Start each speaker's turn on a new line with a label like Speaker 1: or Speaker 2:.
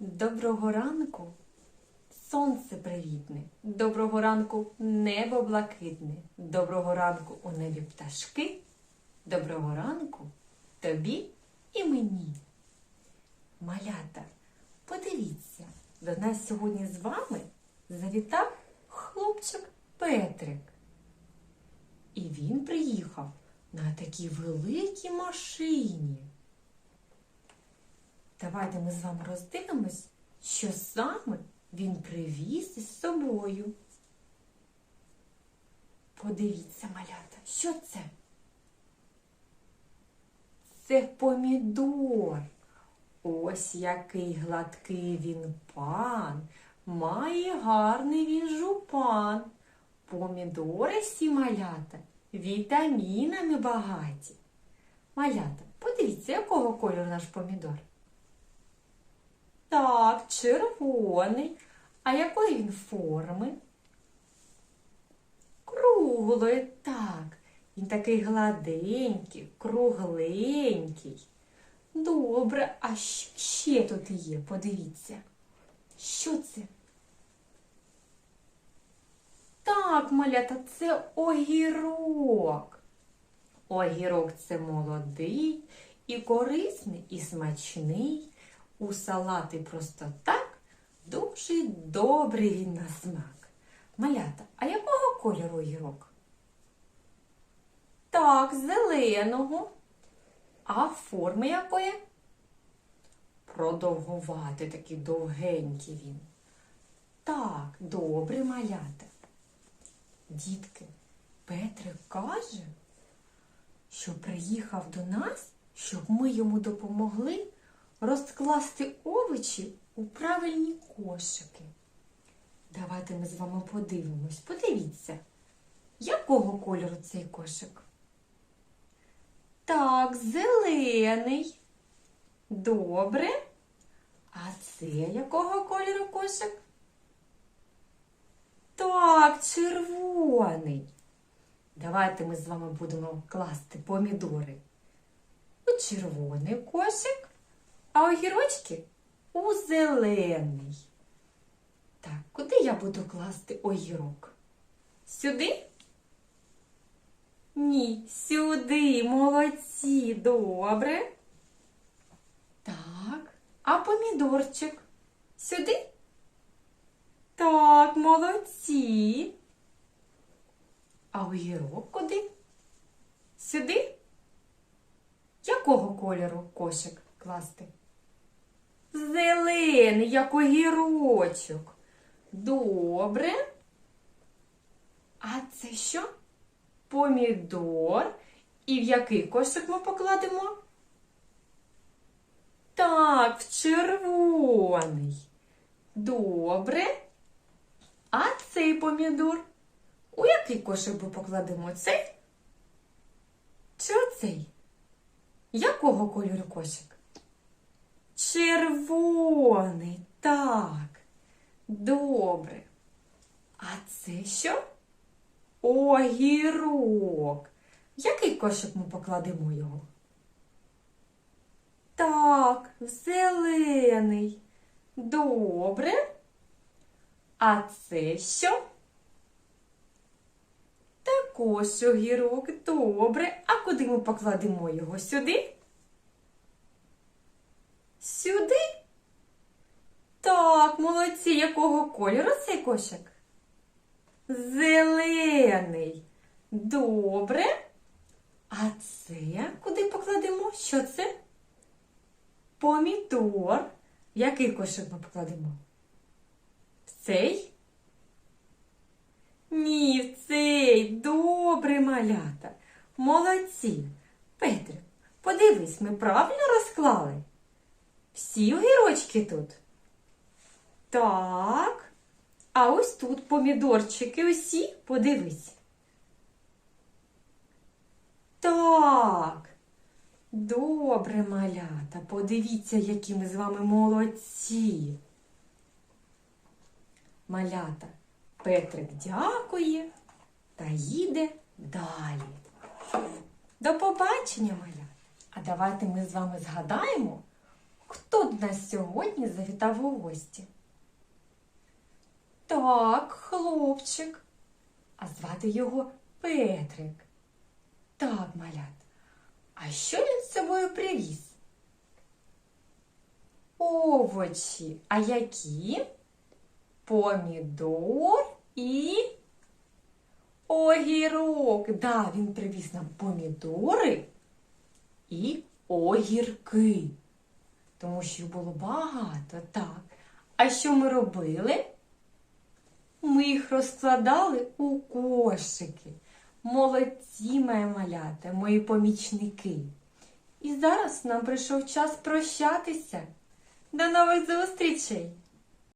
Speaker 1: Доброго ранку, сонце привітне, доброго ранку небо блакитне, доброго ранку у небі пташки, доброго ранку тобі і мені. Малята, подивіться, до нас сьогодні з вами завітав хлопчик Петрик. І він приїхав на такій великій машині. Давайте ми з вами роздивимось, що саме він привіз із собою. Подивіться, малята, що це? Це помідор. Ось який гладкий він пан, має гарний він жупан. Помідори всі малята вітамінами багаті. Малята, подивіться, якого кольору наш помідор? Так, червоний. А якої він форми? Круглої, так. Він такий гладенький, кругленький. Добре, а що ще тут є? Подивіться. Що це? Так, малята, це огірок. Огірок це молодий і корисний, і смачний. У салати просто так дуже добрий він на смак. Малята, а якого кольору огірок? Так, зеленого. А форми якої? Продовгувати такий довгенький він. Так, добре малята. Дітки, Петрик каже, що приїхав до нас, щоб ми йому допомогли розкласти овочі у правильні кошики. Давайте ми з вами подивимось. Подивіться, якого кольору цей кошик? Так, зелений. Добре. А це якого кольору кошик? Так, червоний. Давайте ми з вами будемо класти помідори у червоний кошик, а огірочки у зелений. Так, куди я буду класти огірок? Сюди? Ні, сюди, молодці, добре. Так, а помідорчик? Сюди? Так, молодці. А огірок куди? Сюди? Якого кольору кошик класти? Зелений, як огірочок. Добре. А це що? Помідор. І в який кошик ми покладемо? Так, в червоний. Добре. А цей помідор? У який кошик ми покладемо? Цей? Чи оцей? Якого кольору кошик? Червоний. Так. Добре. А це що? Огірок. В який кошик ми покладемо його? Так, в зелений. Добре. А це що? Також огірок. Добре. А куди ми покладемо його? Сюди? Так, якого кольору цей кошик? Зелений. Добре. А це куди покладемо? Що це? Помідор. Який кошик ми покладемо? В цей? Ні, в цей. Добре, малята. Молодці. Петрик, подивись, ми правильно розклали? Всі огірочки тут? Так. А ось тут помідорчики усі, подивись. Так. Добре, малята, подивіться, які ми з вами молодці. Малята, Петрик дякує та їде далі. До побачення, малята. А давайте ми з вами згадаємо, Хто до нас сьогодні завітав у гості? Так, хлопчик. А звати його Петрик. Так, малят. А що він з собою привіз? Овочі. А які? Помідор і огірок. Да, він привіз нам помідори і огірки. Тому що їх було багато, так. А що ми робили? Ми їх розкладали у кошики. Молодці, моя малята, мої помічники. І зараз нам прийшов час прощатися. До нових зустрічей!